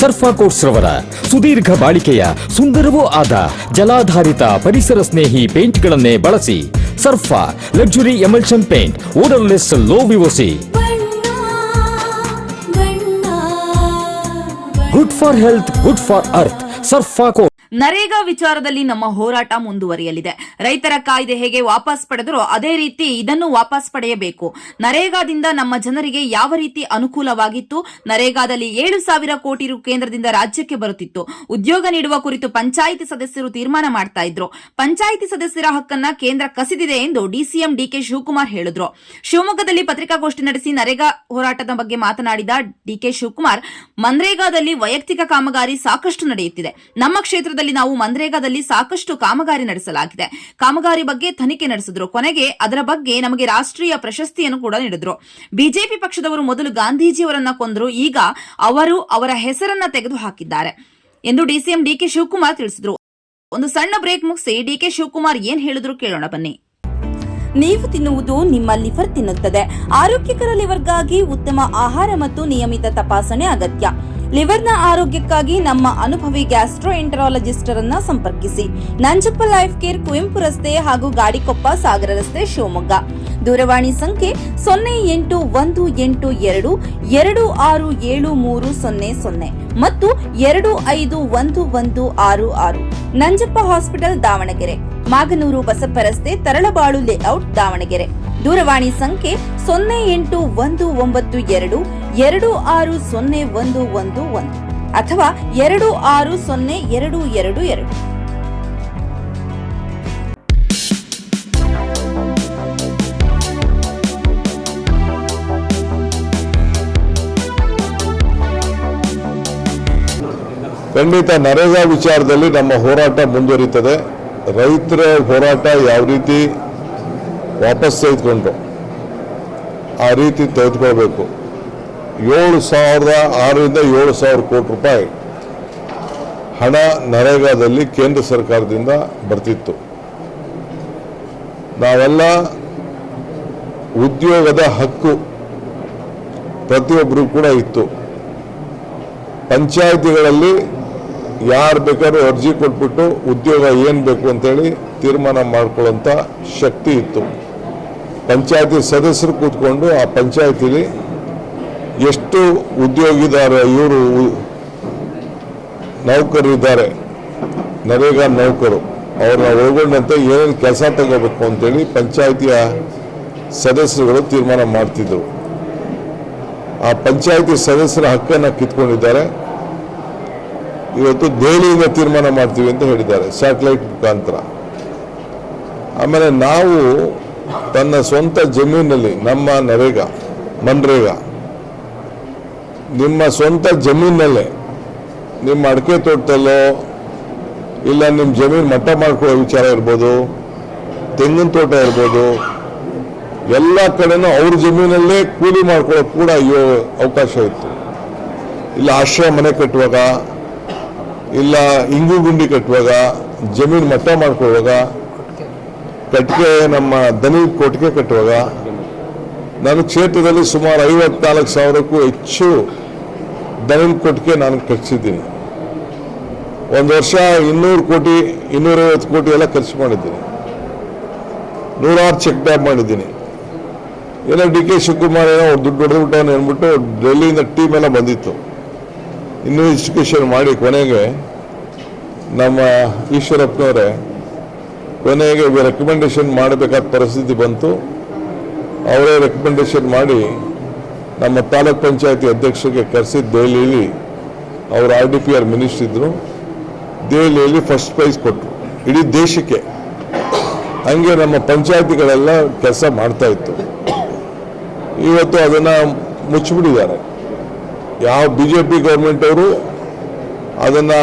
ಸರ್ಫಾ quotes ರವರ ಸುದೀರ್ಘ ಬಾಳಿಕೆಯ ಸುಂದರವೂ ಆದ ಜಲಾಧಾರಿತ ಪರಿಸರ ಸ್ನೇಹಿ ಪೇಂಟ್ಗಳನ್ನೇ ಬಳಸಿ Surfa luxury emulsion paint odourless low VOC ಬಣ್ಣ ಬಣ್ಣ good for health good for earth Surfa coat NREGA ವಿಚಾರದಲ್ಲಿ ನಮ್ಮ ಹೋರಾಟ ಮುಂದುವರಿಯಲಿದೆ. ರೈತರ ಕಾಯ್ದೆ ಹೇಗೆ ವಾಪಸ್ ಪಡೆದರೋ ಅದೇ ರೀತಿ ಇದನ್ನು ವಾಪಸ್ ಪಡೆಯಬೇಕು. ನರೇಗಾದಿಂದ ನಮ್ಮ ಜನರಿಗೆ ಯಾವ ರೀತಿ ಅನುಕೂಲವಾಗಿತ್ತು? ನರೇಗಾದಲ್ಲಿ ಏಳು ಸಾವಿರ ಕೋಟಿ ರು ಕೇಂದ್ರದಿಂದ ರಾಜ್ಯಕ್ಕೆ ಬರುತ್ತಿತ್ತು. ಉದ್ಯೋಗ ನೀಡುವ ಕುರಿತು ಪಂಚಾಯಿತಿ ಸದಸ್ಯರು ತೀರ್ಮಾನ ಮಾಡ್ತಾ ಇದ್ರು. ಪಂಚಾಯಿತಿ ಸದಸ್ಯರ ಹಕ್ಕನ್ನ ಕೇಂದ್ರ ಕಸಿದಿದೆ ಎಂದು ಡಿಸಿಎಂ ಡಿಕೆ ಶಿವಕುಮಾರ್ ಹೇಳಿದ್ರು. ಶಿವಮೊಗ್ಗದಲ್ಲಿ ಪತ್ರಿಕಾಗೋಷ್ಠಿ ನಡೆಸಿ ನರೇಗಾ ಹೋರಾಟದ ಬಗ್ಗೆ ಮಾತನಾಡಿದ ಡಿಕೆ ಶಿವಕುಮಾರ್, ಮನ್ರೇಗಾದಲ್ಲಿ ವೈಯಕ್ತಿಕ ಕಾಮಗಾರಿ ಸಾಕಷ್ಟು ನಡೆಯುತ್ತಿದೆ. ನಮ್ಮ ಕ್ಷೇತ್ರದಲ್ಲಿ ನಾವು ಮನ್ರೇಗಾದಲ್ಲಿ ಸಾಕಷ್ಟು ಕಾಮಗಾರಿ ನಡೆಸಲಾಗಿದೆ. ಕಾಮಗಾರಿ ಬಗ್ಗೆ ತನಿಖೆ ನಡೆಸಿದ್ರು. ಕೊನೆಗೆ ಅದರ ಬಗ್ಗೆ ನಮಗೆ ರಾಷ್ಟ್ರೀಯ ಪ್ರಶಸ್ತಿಯನ್ನು ಕೂಡ ನೀಡಿದ್ರು. ಬಿಜೆಪಿ ಪಕ್ಷದವರು ಮೊದಲು ಗಾಂಧೀಜಿಯವರನ್ನ ಕೊಂದರು. ಈಗ ಅವರು ಅವರ ಹೆಸರನ್ನ ತೆಗೆದು ಹಾಕಿದ್ದಾರೆ ಎಂದು ಡಿಸಿಎಂ ಡಿಕೆ ಶಿವಕುಮಾರ್ ತಿಳಿಸಿದ್ರು. ಒಂದು ಸಣ್ಣ ಬ್ರೇಕ್ ಮುಗಿಸಿ ಡಿಕೆ ಶಿವಕುಮಾರ್ ಏನ್ ಹೇಳಿದ್ರು ಕೇಳೋಣ ಬನ್ನಿ. ನೀವು ತಿನ್ನುವುದು ನಿಮ್ಮ ಲಿವರ್ ತಿನ್ನುತ್ತದೆ. ಆರೋಗ್ಯಕರ ಲಿವರ್ಗಾಗಿ ಉತ್ತಮ ಆಹಾರ ಮತ್ತು ನಿಯಮಿತ ತಪಾಸಣೆ ಅಗತ್ಯ. ಲಿವರ್ನ ಆರೋಗ್ಯಕ್ಕಾಗಿ ನಮ್ಮ ಅನುಭವಿ ಗ್ಯಾಸ್ಟ್ರೋ ಎಂಟರಾಲಜಿಸ್ಟ್ ಅನ್ನ ಸಂಪರ್ಕಿಸಿ. ನಂಜಪ್ಪ ಲೈಫ್ ಕೇರ್ ಕುವೆಂಪು ರಸ್ತೆ ಹಾಗೂ ಗಾಡಿಕೊಪ್ಪ ಸಾಗರ ರಸ್ತೆ ಶಿವಮೊಗ್ಗ. ದೂರವಾಣಿ ಸಂಖ್ಯೆ ಸೊನ್ನೆ ಎಂಟು ಒಂದು ಎಂಟು ಎರಡು ಎರಡು ಆರು ಏಳು ಮೂರು ಸೊನ್ನೆ ಸೊನ್ನೆ ಮತ್ತು ಎರಡು ಐದು ಒಂದು ಒಂದು ಆರು ಆರು. ನಂಜಪ್ಪ ಹಾಸ್ಪಿಟಲ್ ದಾವಣಗೆರೆ. ಮಾಗನೂರು ಬಸಪ್ಪ ರಸ್ತೆ ತರಳಬಾಳು ಲೇಔಟ್ ದಾವಣಗೆರೆ. ದೂರವಾಣಿ ಸಂಖ್ಯೆ ಸೊನ್ನೆ ಎಂಟು ಒಂದು ಒಂಬತ್ತು ಎರಡು ಎರಡು ಆರು ಸೊನ್ನೆ ಒಂದು ಒಂದು ಒಂದು ಅಥವಾ ಎರಡು ಆರು ಸೊನ್ನೆ ಎರಡು ಎರಡು ಎರಡು. ಖಂಡಿತ ನರೇಗಾ ವಿಚಾರದಲ್ಲಿ ನಮ್ಮ ಹೋರಾಟ ಮುಂದುವರಿತದೆ. ರೈತರ ಹೋರಾಟ ಯಾವ ರೀತಿ ವಾಪಸ್ ತೆಗೆದುಕೊಂಡ್ರು. ಆ ರೀತಿ ತೆಗೆದುಕೊಳ್ಬೇಕು. ಏಳು ಸಾವಿರದ ಆರರಿಂದ ಏಳು ಸಾವಿರ ಕೋಟಿ ರೂಪಾಯಿ ಹಣ ನರೇಗಾದಲ್ಲಿ ಕೇಂದ್ರ ಸರ್ಕಾರದಿಂದ ಬರ್ತಿತ್ತು. ನಾವೆಲ್ಲ ಉದ್ಯೋಗದ ಹಕ್ಕು ಪ್ರತಿಯೊಬ್ಬರಿಗೂ ಕೂಡ ಇತ್ತು. ಪಂಚಾಯಿತಿಗಳಲ್ಲಿ ಯಾರು ಬೇಕಾದ್ರೂ ಅರ್ಜಿ ಕೊಟ್ಬಿಟ್ಟು ಉದ್ಯೋಗ ಏನು ಬೇಕು ಅಂತೇಳಿ ತೀರ್ಮಾನ ಮಾಡ್ಕೊಳ್ಳೋಂಥ ಶಕ್ತಿ ಇತ್ತು. ಪಂಚಾಯತಿ ಸದಸ್ಯರು ಕೂತ್ಕೊಂಡು ಆ ಪಂಚಾಯತಿಲಿ ಎಷ್ಟು ಉದ್ಯೋಗಿದಾರ ಇವರು ನೌಕರರಿದ್ದಾರೆ ನರೇಗಾ ನೌಕರು. ಅವ್ರನ್ನ ಒಳಗೊಂಡಂತೆ ಏನೇನು ಕೆಲಸ ತಗೋಬೇಕು ಅಂತೇಳಿ ಪಂಚಾಯತಿಯ ಸದಸ್ಯರುಗಳು ತೀರ್ಮಾನ ಮಾಡ್ತಿದ್ರು. ಆ ಪಂಚಾಯತಿ ಸದಸ್ಯರ ಹಕ್ಕನ್ನು ಕಿತ್ಕೊಂಡಿದ್ದಾರೆ. ಇವತ್ತು ದೆಹಲಿಯಿಂದ ತೀರ್ಮಾನ ಮಾಡ್ತೀವಿ ಅಂತ ಹೇಳಿದ್ದಾರೆ, ಸ್ಯಾಟಲೈಟ್ ಮುಖಾಂತರ. ಆಮೇಲೆ ನಾವು ತನ್ನ ಸ್ವಂತ ಜಮೀನಲ್ಲಿ ನಮ್ಮ ನರೇಗಾ, ಮನ್ರೇಗಾ, ನಿಮ್ಮ ಸ್ವಂತ ಜಮೀನಲ್ಲೇ, ನಿಮ್ಮ ಅಡಿಕೆ ತೋಟದಲ್ಲೋ, ಇಲ್ಲ ನಿಮ್ಮ ಜಮೀನು ಮಟ್ಟ ಮಾಡ್ಕೊಳ್ಳೋ ವಿಚಾರ ಇರ್ಬೋದು, ತೆಂಗಿನ ತೋಟ ಇರ್ಬೋದು, ಎಲ್ಲ ಕಡೆನೂ ಅವ್ರ ಜಮೀನಲ್ಲೇ ಕೂಲಿ ಮಾಡ್ಕೊಳ್ಳೋಕೆ ಕೂಡ ಅಯ್ಯೋ ಅವಕಾಶ ಇತ್ತು. ಇಲ್ಲ ಆಶ್ರಯ ಮನೆ ಕಟ್ಟುವಾಗ, ಇಲ್ಲ ಇಂಗು ಗುಂಡಿ ಕಟ್ಟುವಾಗ, ಜಮೀನು ಮಟ್ಟ ಮಾಡ್ಕೊಳ್ಳುವಾಗ ಕಟ್ಟಿಗೆ ನಮ್ಮ ದನಿ ಕೋಟಿಗೆ ಕಟ್ಟುವಾಗ ನಾನು ಕ್ಷೇತ್ರದಲ್ಲಿ ಸುಮಾರು ಐವತ್ನಾಲ್ಕು ಸಾವಿರಕ್ಕೂ ಹೆಚ್ಚು ದನಿನ ಕೊಟ್ಟಿಗೆ ನಾನು ಕಟ್ಟಿಸಿದ್ದೀನಿ. ಒಂದು ವರ್ಷ ಇನ್ನೂರು ಕೋಟಿ, ಇನ್ನೂರೈವತ್ತು ಕೋಟಿ ಎಲ್ಲ ಖರ್ಚು ಮಾಡಿದ್ದೀನಿ. ನೂರಾರು ಚೆಕ್ ಡ್ಯಾಮ್ ಮಾಡಿದ್ದೀನಿ. ಏನೋ ಡಿ ಕೆ ಶಿವಕುಮಾರ್ ಏನೋ ಅವ್ರು ದುಡ್ಡು ಹೊಡೆದ್ಬಿಟ್ಟವನು ಅಂದ್ಬಿಟ್ಟು ಡೆಲ್ಲಿಯಿಂದ ಟೀಮ್ ಎಲ್ಲ ಬಂದಿತ್ತು. ಇನ್ವೆಸ್ಟಿಗೇಷನ್ ಮಾಡಿ ಕೊನೆಗೆ ನಮ್ಮ ಈಶ್ವರಪ್ಪನವರೇ ಕೊನೆಗೆ ರೆಕಮೆಂಡೇಶನ್ ಮಾಡಬೇಕಾದ ಪರಿಸ್ಥಿತಿ ಬಂತು. ಅವರೇ ರೆಕಮೆಂಡೇಶನ್ ಮಾಡಿ ನಮ್ಮ ತಾಲೂಕ್ ಪಂಚಾಯತಿ ಅಧ್ಯಕ್ಷರಿಗೆ ಕರೆಸಿ ದೆಹಲಿಯಲ್ಲಿ ಅವರು R D P R minister ಇದ್ರು. ದೆಹಲಿಯಲ್ಲಿ ಫಸ್ಟ್ ಪ್ರೈಸ್ ಕೊಟ್ಟರು ಇಡೀ ದೇಶಕ್ಕೆ. ಹಂಗೆ ನಮ್ಮ ಪಂಚಾಯತಿಗಳೆಲ್ಲ ಕೆಲಸ ಮಾಡ್ತಾ ಇತ್ತು. ಇವತ್ತು ಅದನ್ನು ಮುಚ್ಚಿಬಿಟ್ಟಿದ್ದಾರೆ. ಯಾವ ಬಿ ಜೆ ಪಿ ಗೌರ್ಮೆಂಟ್ ಅವರು ಅದನ್ನು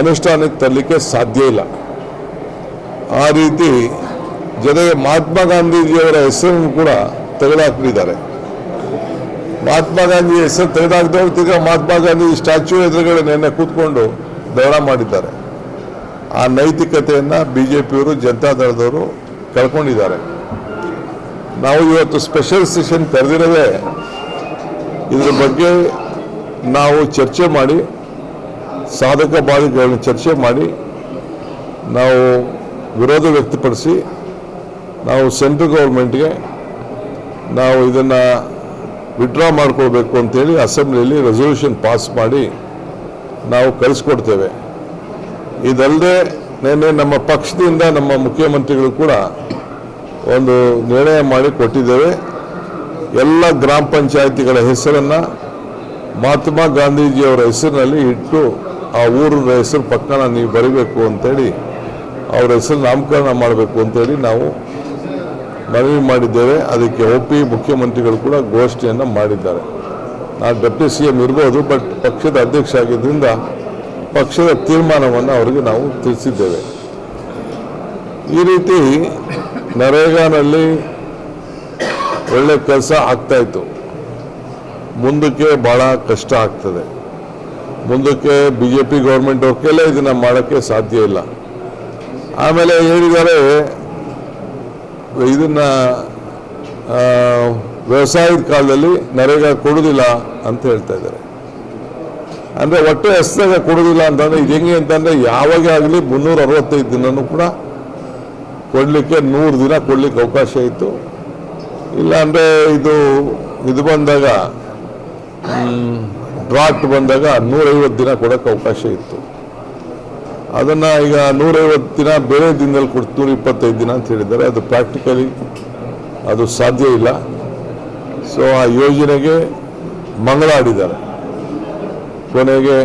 ಅನುಷ್ಠಾನಕ್ಕೆ ತರಲಿಕ್ಕೆ ಸಾಧ್ಯ ಇಲ್ಲ. ಆ ರೀತಿ ಜೊತೆಗೆ ಮಹಾತ್ಮ ಗಾಂಧೀಜಿಯವರ ಹೆಸರನ್ನು ಕೂಡ ತೆಗೆದುಹಾಕಿದ್ದಾರೆ. ಮಹಾತ್ಮ ಗಾಂಧಿ ಹೆಸರು ತೆಗೆದುಹಾಕಿದವರು ತಿರ್ಗಾ ಮಹಾತ್ಮ ಗಾಂಧಿ ಸ್ಟ್ಯಾಚ್ಯೂ ಎದುರುಗಡೆ ನಿನ್ನೆ ಕೂತ್ಕೊಂಡು ಧರಣ ಮಾಡಿದ್ದಾರೆ. ಆ ನೈತಿಕತೆಯನ್ನು ಬಿ ಜೆ ಪಿಯವರು ಜನತಾದಳದವರು ಕಳ್ಕೊಂಡಿದ್ದಾರೆ. ನಾವು ಇವತ್ತು ಸ್ಪೆಷಲ್ ಸೆಷನ್ ಕರೆದಿರೋದೇ ಇದ್ರ ಬಗ್ಗೆ ನಾವು ಚರ್ಚೆ ಮಾಡಿ, ಸಾಧಕ ಬಾಧಕಗಳನ್ನು ಚರ್ಚೆ ಮಾಡಿ, ನಾವು ವಿರೋಧ ವ್ಯಕ್ತಪಡಿಸಿ ನಾವು ಸೆಂಟ್ರಲ್ ಗೌರ್ಮೆಂಟ್ಗೆ ನಾವು ಇದನ್ನು ವಿಡ್ರಾ ಮಾಡ್ಕೊಳ್ಬೇಕು ಅಂತೇಳಿ ಅಸೆಂಬ್ಲಿಯಲ್ಲಿ ರೆಸೊಲ್ಯೂಷನ್ ಪಾಸ್ ಮಾಡಿ ನಾವು ಕಳಿಸ್ಕೊಡ್ತೇವೆ. ಇದಲ್ಲದೆ ನಿನ್ನೆ ನಮ್ಮ ಪಕ್ಷದಿಂದ ನಮ್ಮ ಮುಖ್ಯಮಂತ್ರಿಗಳು ಕೂಡ ಒಂದು ನಿರ್ಣಯ ಮಾಡಿ ಕೊಟ್ಟಿದ್ದೇವೆ. ಎಲ್ಲ ಗ್ರಾಮ ಪಂಚಾಯತಿಗಳ ಹೆಸರನ್ನು ಮಹಾತ್ಮ ಗಾಂಧೀಜಿಯವರ ಹೆಸರಿನಲ್ಲಿ ಇಟ್ಟು ಆ ಊರ ಹೆಸರು ಪಕ್ಕನ ನೀವು ಬರೀಬೇಕು ಅಂತೇಳಿ ಅವರ ಹೆಸರು ನಾಮಕರಣ ಮಾಡಬೇಕು ಅಂತೇಳಿ ನಾವು ಮನವಿ ಮಾಡಿದ್ದೇವೆ. ಅದಕ್ಕೆ ಒ ಪಿ ಮುಖ್ಯಮಂತ್ರಿಗಳು ಕೂಡ ಘೋಷಣೆಯನ್ನು ಮಾಡಿದ್ದಾರೆ. ನಾನು ಡೆಪ್ಟಿ ಸಿ ಎಂ ಇರ್ಬೋದು, ಬಟ್ ಪಕ್ಷದ ಅಧ್ಯಕ್ಷ ಆಗಿದ್ದರಿಂದ ಪಕ್ಷದ ತೀರ್ಮಾನವನ್ನು ಅವರಿಗೆ ನಾವು ತಿಳಿಸಿದ್ದೇವೆ. ಈ ರೀತಿ ನರೇಗಾನಲ್ಲಿ ಒಳ್ಳೆ ಕೆಲಸ ಆಗ್ತಾಯಿತ್ತು ಮುಂದಕ್ಕೆ ಭಾಳ ಕಷ್ಟ ಆಗ್ತದೆ. ಮುಂದಕ್ಕೆ ಬಿ ಜೆ ಪಿ ಗೌರ್ಮೆಂಟ್ ಅವ್ರ ಇದನ್ನು ಮಾಡೋಕ್ಕೆ ಸಾಧ್ಯ ಇಲ್ಲ. ಆಮೇಲೆ ಹೇಳಿದ್ದಾರೆ ಇದನ್ನ ವ್ಯವಸಾಯದ ಕಾಲದಲ್ಲಿ ನರೇಗಾ ಕೊಡುವುದಿಲ್ಲ ಅಂತ ಹೇಳ್ತಾ ಇದ್ದಾರೆ. ಅಂದರೆ ಒಟ್ಟು ಹೆಸರಾಗ ಕೊಡುವುದಿಲ್ಲ ಅಂತಂದ್ರೆ ಇದು ಹೆಂಗೆ ಅಂತಂದ್ರೆ ಯಾವಾಗ ಆಗಲಿ ಮುನ್ನೂರ ಅರವತ್ತೈದು ದಿನನೂ ಕೂಡ ಕೊಡಲಿಕ್ಕೆ ನೂರು ದಿನ ಕೊಡ್ಲಿಕ್ಕೆ ಅವಕಾಶ ಇತ್ತು. ಇಲ್ಲಾಂದರೆ ಇದು ಇದು ಬಂದಾಗ ಡ್ರಾಫ್ಟ್ ಬಂದಾಗ ನೂರೈವತ್ತು ದಿನ ಕೊಡೋಕ್ಕೆ ಅವಕಾಶ ಇತ್ತು. ಅದನ್ನು ಈಗ ನೂರೈವತ್ತು ದಿನ ಬೇರೆ ದಿನದಲ್ಲಿ ಕೊಡ್ತು ನೂರ ಇಪ್ಪತ್ತೈದು ದಿನ ಅಂತ ಹೇಳಿದ್ದಾರೆ. ಅದು ಪ್ರಾಕ್ಟಿಕಲಿ ಅದು ಸಾಧ್ಯ ಇಲ್ಲ. ಸೊ ಆ ಯೋಜನೆಗೆ ಮಂಗಳಾಡಿದ್ದಾರೆ ಕೊನೆಗೆ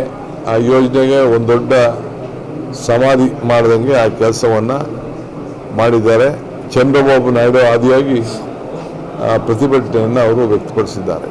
ಆ ಯೋಜನೆಗೆ ಒಂದು ದೊಡ್ಡ ಸಮಾಧಿ ಮಾಡಿದಂಗೆ ಆ ಕೆಲಸವನ್ನು ಮಾಡಿದ್ದಾರೆ. ಚಂದ್ರಬಾಬು ನಾಯ್ಡು ಆದಿಯಾಗಿ ಆ ಪ್ರತಿಭಟನೆಯನ್ನು ಅವರು ವ್ಯಕ್ತಪಡಿಸಿದ್ದಾರೆ.